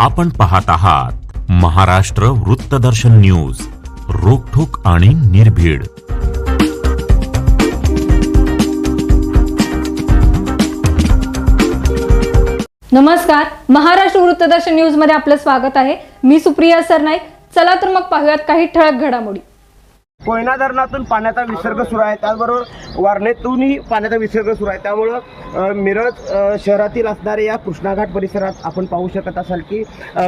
आपण पाहत आहात महाराष्ट्र वृत्तदर्शन न्यूज रोखोक आणि निर्भीड. नमस्कार महाराष्ट्र वृत्तदर्शन न्यूजमध्ये आपलं स्वागत आहे. मी सुप्रिया सरनाईक. चला तर मग पाहूयात काही ठळक घडामोडी. कोयना धरणातून पाण्याचा विसर्ग सुरू आहे. त्याचबरोबर वारणेतूनही पाण्याचा विसर्ग सुरू आहे. त्यामुळं मिरज शहरातील असणाऱ्या या कृष्णाघाट परिसरात आपण पाहू शकत असाल की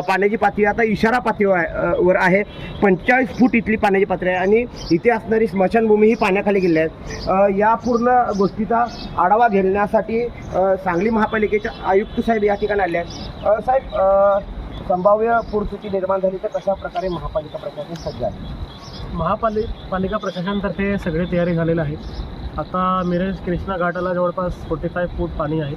पाण्याची पातळी आता इशारा पातळीवर वर आहे. पंचेचाळीस फूट इथली पाण्याची पातळी आहे. आणि इथे असणारी स्मशानभूमी ही पाण्याखाली गेली आहे. या पूर्ण गोष्टीचा आढावा घेण्यासाठी सांगली महापालिकेचे आयुक्त साहेब या ठिकाणी आले आहेत. साहेब संभाव्य पूरस्थिती निर्माण झाली तर कशा प्रकारे महापालिका प्रशासन सज्ज आहे? महापालिक पालिका प्रशासनातर्फे सगळे तयारी झालेलं आहे आता मिरज कृष्णा घाटाला जवळपास फोर्टी फाय फूट पाणी आहे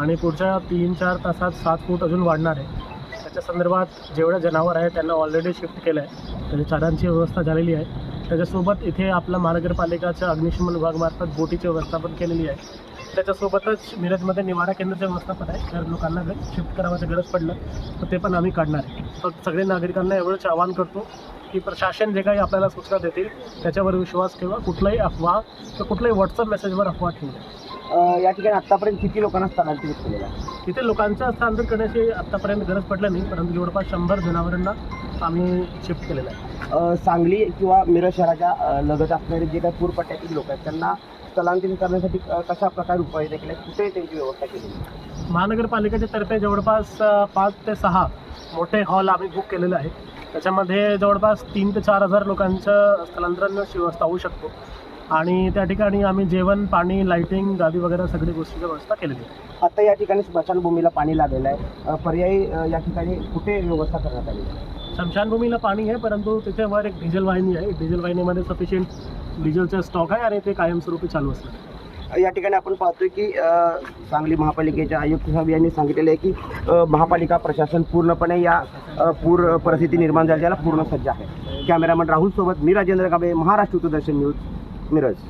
आणि पुढच्या तीन चार तासात सात फूट अजून वाढणार आहे. त्याच्या संदर्भात जेवढ्या जनावर आहे त्यांना ऑलरेडी शिफ्ट केलं आहे त्याच्या चारांची व्यवस्था झालेली आहे. त्याच्यासोबत इथे आपला महानगरपालिकाच्या अग्निशमन विभागामार्फत बोटीची व्यवस्था पण केलेली आहे. त्याच्यासोबतच मिरजमध्ये निवारा केंद्राचं व्यवस्था पण आहे. जर लोकांना शिफ्ट करावायचं गरज पडलं तर ते पण आम्ही काढणार आहे. तर सगळे नागरिकांना एवढंच आवाहन करतो. की प्रशासन जे काही आपल्याला सूचना देतील त्याच्यावर विश्वास ठेवा कुठलाही अफवा किंवा कुठलाही व्हॉट्सअप मेसेजवर अफवा ठेवू नये अ, या ठिकाणी आतापर्यंत किती लोकांना स्थलांतरित केलेलं आहे? तिथे लोकांचं स्थानांतर करण्याची आत्तापर्यंत गरज पडलं नाही परंतु जवळपास शंभर जनावरांना आम्ही शिफ्ट केलेलं आहे. अ, सांगली किंवा मिरज शहराच्या अ, लगत असणारे जे काही पूरपट्ट्यातील लोक आहेत त्यांना स्थलांतरित करण्यासाठी अ, कशा प्रकारे उपाययोजना केल्या कुठे त्यांची व्यवस्था केली? महानगरपालिकेच्या तर्फे जवळपास अ, पाच ते सहा मोठे हॉल आम्ही बुक केलेले आहेत. त्याच्यामध्ये जवळपास तीन ते चार हजार लोकांचं स्थलांतराची व्यवस्था होऊ शकतो. आणि त्या ठिकाणी आम्ही जेवण पाणी लाईटिंग गादी वगैरे सगळी गोष्टीची व्यवस्था केलेली आहे. आता या ठिकाणी स्मशानभूमीला पाणी लागलेलं आहे. अ, पर्यायी अ, या ठिकाणी कुठे व्यवस्था करण्यात आली? आहे? स्मशानभूमीला पाणी आहे परंतु तिथे वर एक डिझेल वाहिनी आहे. डिझेल वाहिनीमध्ये सफिशियंट डिझेलचा स्टॉक आहे आणि ते कायमस्वरूपी चालू असणार अ, या ठिकाणी आपण पाहतोय की अ, सांगली महापालिकेच्या आयुक्त साहेब यांनी सांगितलेलं आहे की अ, महापालिका प्रशासन पूर्णपणे या अ, पूर परिस्थिती निर्माण झाली त्याला पूर्ण सज्ज आहे. कॅमेरामॅन राहुल सोबत मी राजेंद्र गाबे महाराष्ट्र दूरदर्शन न्यूज. मिरज